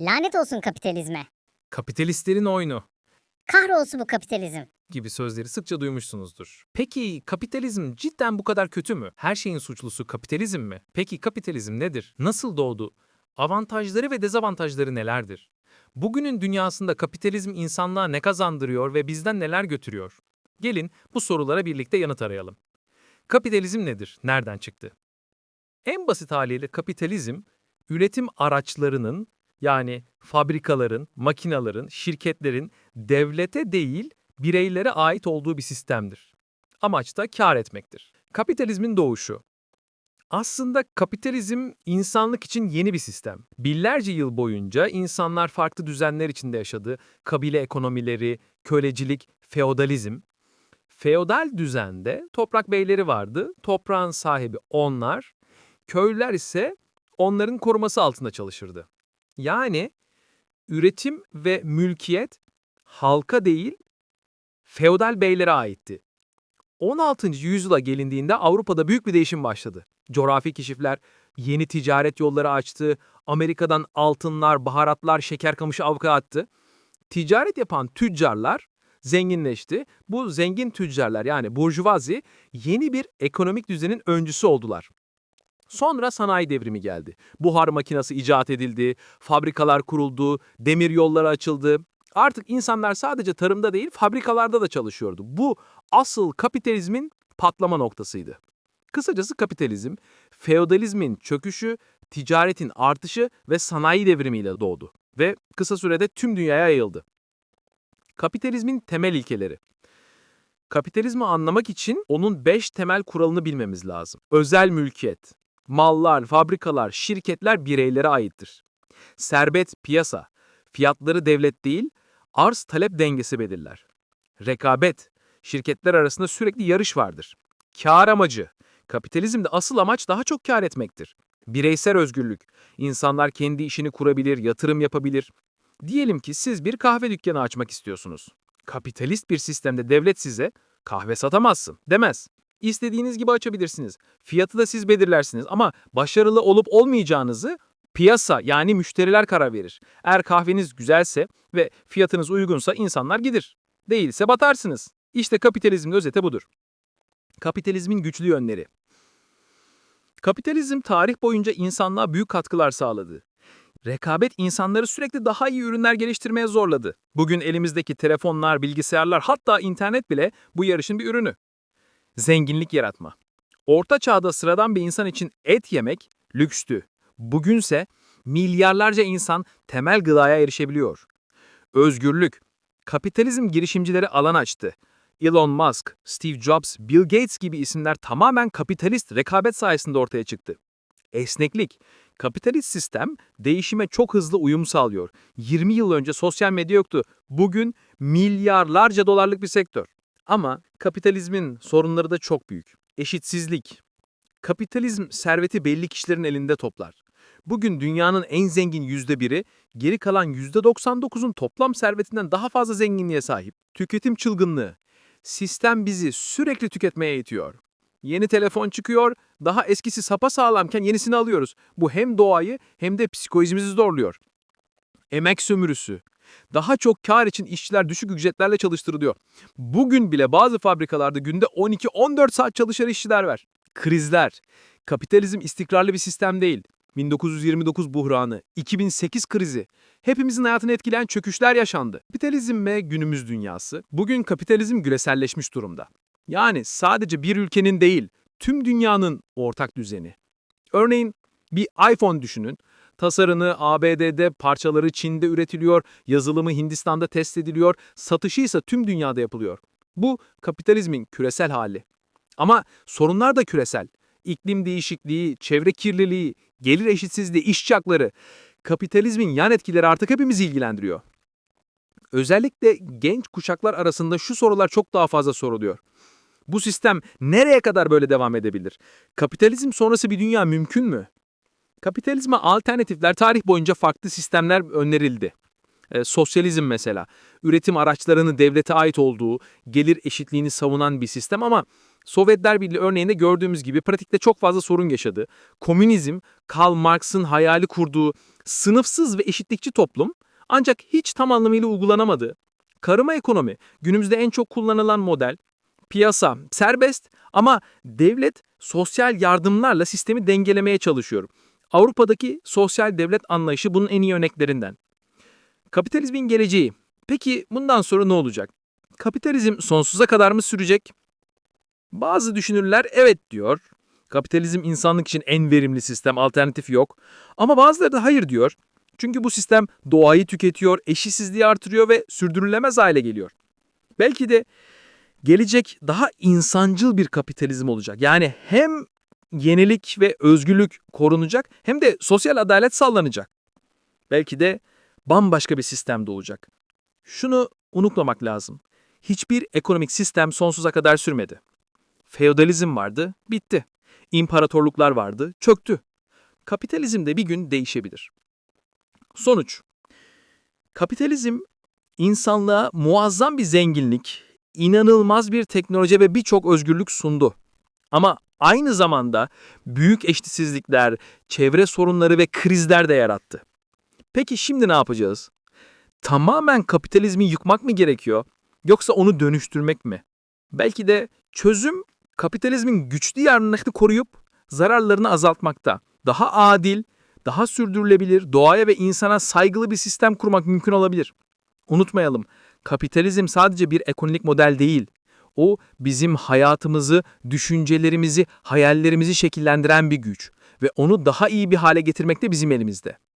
Lanet olsun kapitalizme. Kapitalistlerin oyunu Kahrolsun bu kapitalizm. gibi sözleri sıkça duymuşsunuzdur. Peki kapitalizm cidden bu kadar kötü mü? Her şeyin suçlusu kapitalizm mi? Peki kapitalizm nedir? Nasıl doğdu? Avantajları ve dezavantajları nelerdir? Bugünün dünyasında kapitalizm insanlığa ne kazandırıyor ve bizden neler götürüyor? Gelin bu sorulara birlikte yanıt arayalım. Kapitalizm nedir? Nereden çıktı? En basit haliyle kapitalizm, üretim araçlarının yani fabrikaların, makinaların, şirketlerin devlete değil bireylere ait olduğu bir sistemdir. Amaç da kar etmektir. Kapitalizmin doğuşu. Aslında kapitalizm insanlık için yeni bir sistem. Binlerce yıl boyunca insanlar farklı düzenler içinde yaşadı. Kabile ekonomileri, kölecilik, feodalizm. Feodal düzende toprak beyleri vardı. Toprağın sahibi onlar. Köylüler ise onların koruması altında çalışırdı. Yani üretim ve mülkiyet halka değil, feodal beylere aitti. 16. yüzyıla gelindiğinde Avrupa'da büyük bir değişim başladı. Coğrafi keşifler yeni ticaret yolları açtı, Amerika'dan altınlar, baharatlar, şeker kamışı avka attı. Ticaret yapan tüccarlar zenginleşti. Bu zengin tüccarlar yani burjuvazi yeni bir ekonomik düzenin öncüsü oldular. Sonra sanayi devrimi geldi. Buhar makinesi icat edildi, fabrikalar kuruldu, demir yolları açıldı. Artık insanlar sadece tarımda değil fabrikalarda da çalışıyordu. Bu asıl kapitalizmin patlama noktasıydı. Kısacası kapitalizm, feodalizmin çöküşü, ticaretin artışı ve sanayi devrimiyle doğdu. Ve kısa sürede tüm dünyaya yayıldı. Kapitalizmin temel ilkeleri. Kapitalizmi anlamak için onun beş temel kuralını bilmemiz lazım. Özel mülkiyet, mallar, fabrikalar, şirketler bireylere aittir. Serbest piyasa, fiyatları devlet değil, arz talep dengesi belirler. Rekabet, şirketler arasında sürekli yarış vardır. Kar amacı, kapitalizmde asıl amaç daha çok kar etmektir. Bireysel özgürlük, insanlar kendi işini kurabilir, yatırım yapabilir. Diyelim ki siz bir kahve dükkanı açmak istiyorsunuz. Kapitalist bir sistemde devlet size kahve satamazsın demez. İstediğiniz gibi açabilirsiniz. Fiyatı da siz belirlersiniz ama başarılı olup olmayacağınızı piyasa yani müşteriler karar verir. Eğer kahveniz güzelse ve fiyatınız uygunsa insanlar gider. Değilse batarsınız. İşte kapitalizmin özeti budur. Kapitalizmin güçlü yönleri. Kapitalizm tarih boyunca insanlığa büyük katkılar sağladı. Rekabet insanları sürekli daha iyi ürünler geliştirmeye zorladı. Bugün elimizdeki telefonlar, bilgisayarlar hatta internet bile bu yarışın bir ürünü. Zenginlik yaratma. Orta çağda sıradan bir insan için et yemek lükstü. Bugünse milyarlarca insan temel gıdaya erişebiliyor. Özgürlük. Kapitalizm girişimcileri alan açtı. Elon Musk, Steve Jobs, Bill Gates gibi isimler tamamen kapitalist rekabet sayesinde ortaya çıktı. Esneklik. Kapitalist sistem değişime çok hızlı uyum sağlıyor. 20 yıl önce sosyal medya yoktu. Bugün milyarlarca dolarlık bir sektör. Ama kapitalizmin sorunları da çok büyük. Eşitsizlik. Kapitalizm serveti belli kişilerin elinde toplar. Bugün dünyanın en zengin yüzde biri, geri kalan yüzde 99'un toplam servetinden daha fazla zenginliğe sahip. Tüketim çılgınlığı. Sistem bizi sürekli tüketmeye itiyor. Yeni telefon çıkıyor, daha eskisi sapasağlamken yenisini alıyoruz. Bu hem doğayı hem de psikolojimizi zorluyor. Emek sömürüsü. Daha çok kar için işçiler düşük ücretlerle çalıştırılıyor. Bugün bile bazı fabrikalarda günde 12-14 saat çalışan işçiler var. Krizler. Kapitalizm istikrarlı bir sistem değil. 1929 buhranı, 2008 krizi, hepimizin hayatını etkileyen çöküşler yaşandı. Kapitalizm ve günümüz dünyası. Bugün kapitalizm küreselleşmiş durumda. Yani sadece bir ülkenin değil, tüm dünyanın ortak düzeni. Örneğin bir iPhone düşünün. Tasarını ABD'de, parçaları Çin'de üretiliyor, yazılımı Hindistan'da test ediliyor, satışı ise tüm dünyada yapılıyor. Bu kapitalizmin küresel hali. Ama sorunlar da küresel. İklim değişikliği, çevre kirliliği, gelir eşitsizliği, işçi hakları. Kapitalizmin yan etkileri artık hepimizi ilgilendiriyor. Özellikle genç kuşaklar arasında şu sorular çok daha fazla soruluyor. Bu sistem nereye kadar böyle devam edebilir? Kapitalizm sonrası bir dünya mümkün mü? Kapitalizme alternatifler tarih boyunca farklı sistemler önerildi. E, sosyalizm mesela, üretim araçlarının devlete ait olduğu, gelir eşitliğini savunan bir sistem ama Sovyetler Birliği örneğinde gördüğümüz gibi pratikte çok fazla sorun yaşadı. Komünizm, Karl Marx'ın hayali kurduğu sınıfsız ve eşitlikçi toplum ancak hiç tam anlamıyla uygulanamadı. Karıma ekonomi günümüzde en çok kullanılan model. Piyasa serbest ama devlet sosyal yardımlarla sistemi dengelemeye çalışıyor. Avrupa'daki sosyal devlet anlayışı bunun en iyi örneklerinden. Kapitalizmin geleceği. Peki bundan sonra ne olacak? Kapitalizm sonsuza kadar mı sürecek? Bazı düşünürler evet diyor. Kapitalizm insanlık için en verimli sistem, alternatif yok. Ama bazıları da hayır diyor. Çünkü bu sistem doğayı tüketiyor, eşitsizliği artırıyor ve sürdürülemez hale geliyor. Belki de gelecek daha insancıl bir kapitalizm olacak. Yani hem yenilik ve özgürlük korunacak hem de sosyal adalet sağlanacak. Belki de bambaşka bir sistemde olacak. Şunu unutmamak lazım. Hiçbir ekonomik sistem sonsuza kadar sürmedi. Feodalizm vardı, bitti. İmparatorluklar vardı, çöktü. Kapitalizm de bir gün değişebilir. Sonuç. Kapitalizm insanlığa muazzam bir zenginlik, inanılmaz bir teknoloji ve birçok özgürlük sundu. Ama aynı zamanda büyük eşitsizlikler, çevre sorunları ve krizler de yarattı. Peki şimdi ne yapacağız? Tamamen kapitalizmi yıkmak mı gerekiyor yoksa onu dönüştürmek mi? Belki de çözüm kapitalizmin güçlü yanlarını koruyup zararlarını azaltmakta. Daha adil, daha sürdürülebilir, doğaya ve insana saygılı bir sistem kurmak mümkün olabilir. Unutmayalım, kapitalizm sadece bir ekonomik model değil. O bizim hayatımızı, düşüncelerimizi, hayallerimizi şekillendiren bir güç ve onu daha iyi bir hale getirmek de bizim elimizde.